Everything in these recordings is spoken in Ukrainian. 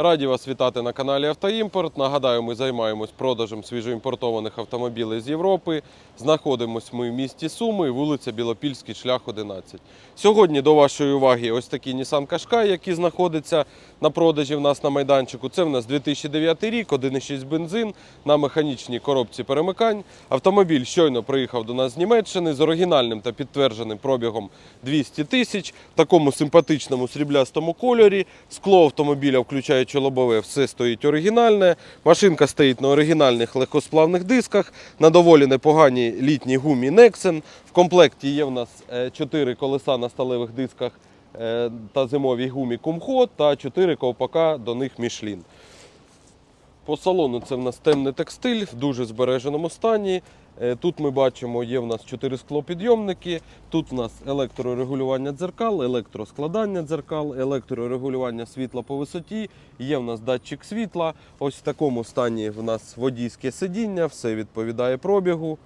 Раді вас вітати на каналі Автоімпорт. Нагадаю, ми займаємось продажем свіжоімпортованих автомобілів з Європи. Знаходимось ми в місті Суми, вулиця Білопільський, шлях 11. Сьогодні до вашої уваги ось такий Nissan Qashqai, який знаходиться на продажі в нас на майданчику. Це в нас 2009 рік, 1,6 бензин на механічній коробці перемикань. Автомобіль щойно приїхав до нас з Німеччини з оригінальним та підтвердженим пробігом 200 тисяч, в такому симпатичному сріблястому кольорі. Скло автомобіля, включаючи лобове, все стоїть оригінальне. Машинка стоїть на оригінальних легкосплавних дисках, на доволі непоганій літній гумі Nexen. В комплекті є в нас 4 колеса на сталевих дисках е, та зимовій гумі Кумхо та 4 ковпака до них Мішлін. По салону це в нас темний текстиль в дуже збереженому стані. Е, Тут ми бачимо, є в нас 4 склопідйомники. Тут в нас електрорегулювання дзеркал, електроскладання дзеркал, електрорегулювання світла по висоті. Є в нас датчик світла. Ось в такому стані в нас водійське сидіння, все відповідає пробігу.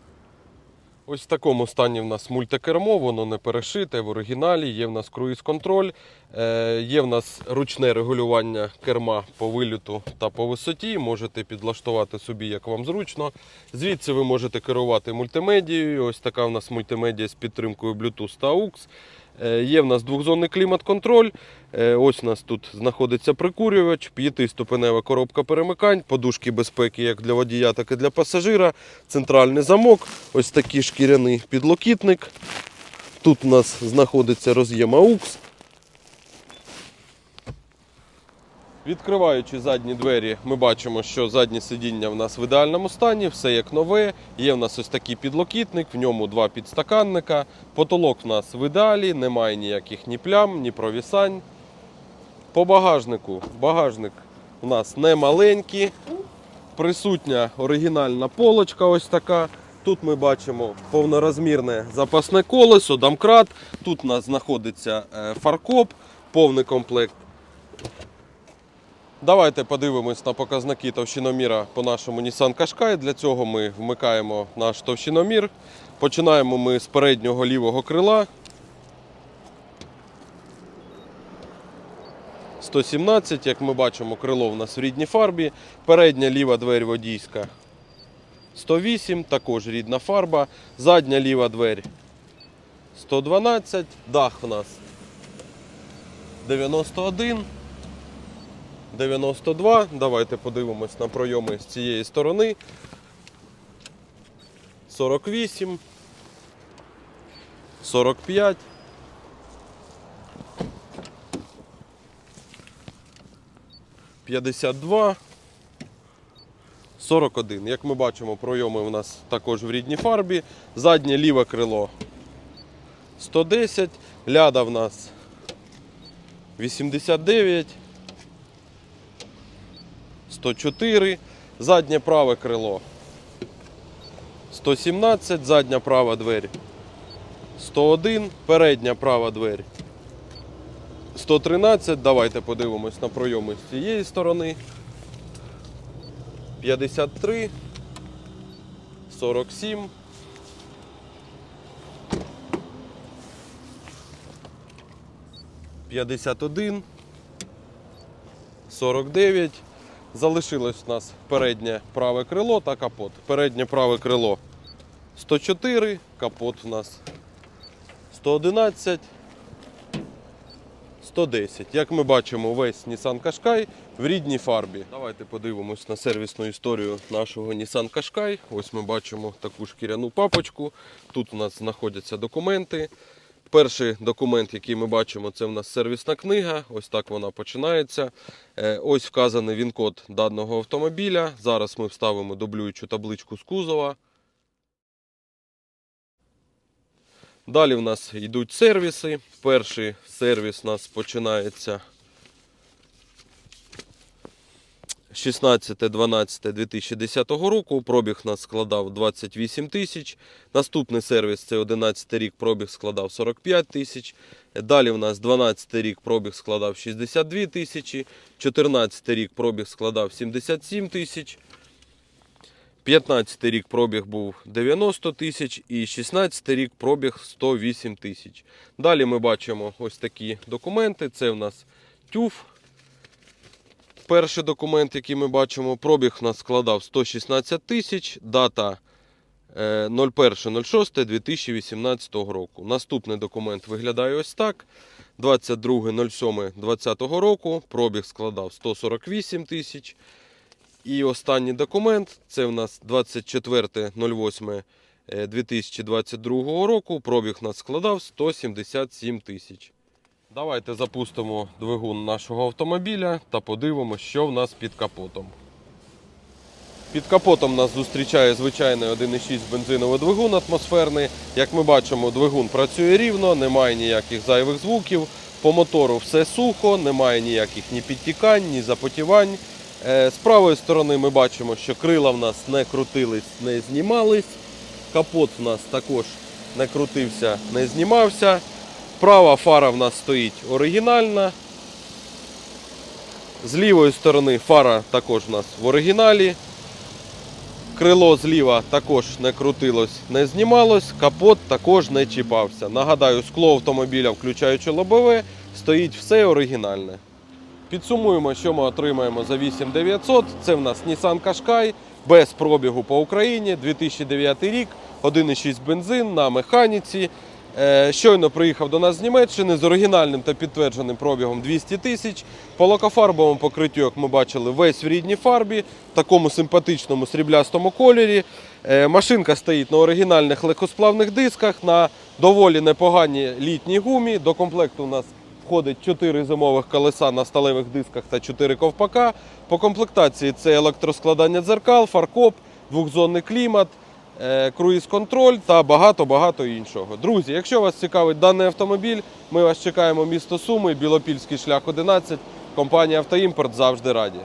Ось в такому стані в нас мультикермо, воно не перешите в оригіналі. Є в нас круїз-контроль, е, є в нас ручне регулювання керма по виліту та по висоті. Можете підлаштувати собі, як вам зручно. Звідси ви можете керувати мультимедією. Ось така в нас мультимедія з підтримкою Bluetooth та AUX. Е, Є в нас двохзонний клімат-контроль. Е, Ось у нас тут знаходиться прикурювач, п'ятиступенева коробка перемикань, подушки безпеки як для водія, так і для пасажира, центральний замок, ось такий шкіряний підлокітник. Тут у нас знаходиться роз'єм AUX. Відкриваючи задні двері, ми бачимо, що заднє сидіння в нас в ідеальному стані, все як нове. Є в нас ось такий підлокітник, в ньому два підстаканника. Потолок в нас в ідеалі, немає ніяких ні плям, ні провісань. По багажнику. Багажник у нас не маленький. Присутня оригінальна полочка ось така. Тут ми бачимо повнорозмірне запасне колесо, домкрат. Тут у нас знаходиться е, фаркоп, повний комплект. Давайте подивимось на показники товщиноміра по нашому Nissan Qashqai. Для цього ми вмикаємо наш товщиномір. Починаємо ми з переднього лівого крила. 117, як ми бачимо, крило в нас в рідній фарбі. Передня ліва двері водійська 108, також рідна фарба. Задня ліва двері 112, дах в нас 91. 92. Давайте подивимось на пройоми з цієї сторони. 48. 45. П'ятдесят два. 41. Як ми бачимо, пройоми у нас також в рідній фарбі. Заднє ліве крило 110. Ляда в нас 89. 104, заднє праве крило 117, задня права двері 101, передня права двері 113. Давайте подивимось на пройоми з цієї сторони. 53, 47. П'ятдесят один, сорок дев'ять. Залишилось у нас переднє праве крило та капот. Переднє праве крило 104, капот у нас 111, 110. Як ми бачимо, весь Nissan Qashqai в рідній фарбі. Давайте подивимось на сервісну історію нашого Nissan Qashqai. Ось ми бачимо таку шкіряну папочку. Тут у нас знаходяться документи. Перший документ, який ми бачимо, це в нас сервісна книга. Ось так вона починається. Е, Ось вказаний він-код даного автомобіля. Зараз ми вставимо дублюючу табличку з кузова. Далі в нас йдуть сервіси. Перший сервіс у нас починається 16.12.2010 року. Пробіг нас складав 28 тисяч. Наступний сервіс це 11 рік, пробіг складав 45 тисяч. Далі у нас 12 рік пробіг складав 62 тисячі. 14 рік пробіг складав 77 тисяч. 15 рік пробіг був 90 тисяч і 16 рік пробіг 108 тисяч. Далі ми бачимо ось такі документи. Це у нас тюф, Перший документ, який ми бачимо, пробіг у нас складав 116 тисяч, дата е, 01.06.2018 року. Наступний документ виглядає ось так. 22.07.2020 року пробіг складав 148 тисяч. І останній документ це у нас 24.08.2022 року. Пробіг у нас складав 177 тисяч. Давайте запустимо двигун нашого автомобіля та подивимося, що в нас під капотом. Під капотом нас зустрічає звичайний 1,6 бензиновий двигун атмосферний. Як ми бачимо, двигун працює рівно, немає ніяких зайвих звуків. По мотору все сухо, немає ніяких ні підтікань, ні запотівань. Е, З правої сторони ми бачимо, що крила в нас не крутились, не знімались. Капот в нас також не крутився, не знімався. Права фара в нас стоїть оригінальна. З лівої сторони фара також у нас в оригіналі. Крило зліва також не крутилось, не знімалось, капот також не чіпався. Нагадаю, скло автомобіля, включаючи лобове, стоїть все оригінальне. Підсумуємо, що ми отримаємо за 8900. Це в нас Nissan Qashqai без пробігу по Україні, 2009 рік, 1,6 бензин на механіці. Е, Щойно приїхав до нас з Німеччини з оригінальним та підтвердженим пробігом 200 тисяч. По лакофарбовому покриттю, як ми бачили, весь в рідній фарбі, такому симпатичному сріблястому кольорі. Е, Машинка стоїть на оригінальних легкосплавних дисках, на доволі непоганій літній гумі. До комплекту у нас входить 4 зимових колеса на сталевих дисках та 4 ковпака. По комплектації це електроскладання дзеркал, фаркоп, двохзонний клімат, круїз-контроль та багато-багато іншого. Друзі, якщо вас цікавить даний автомобіль, ми вас чекаємо місто Суми, Білопільський шлях 11. Компанія Автоімпорт завжди раді.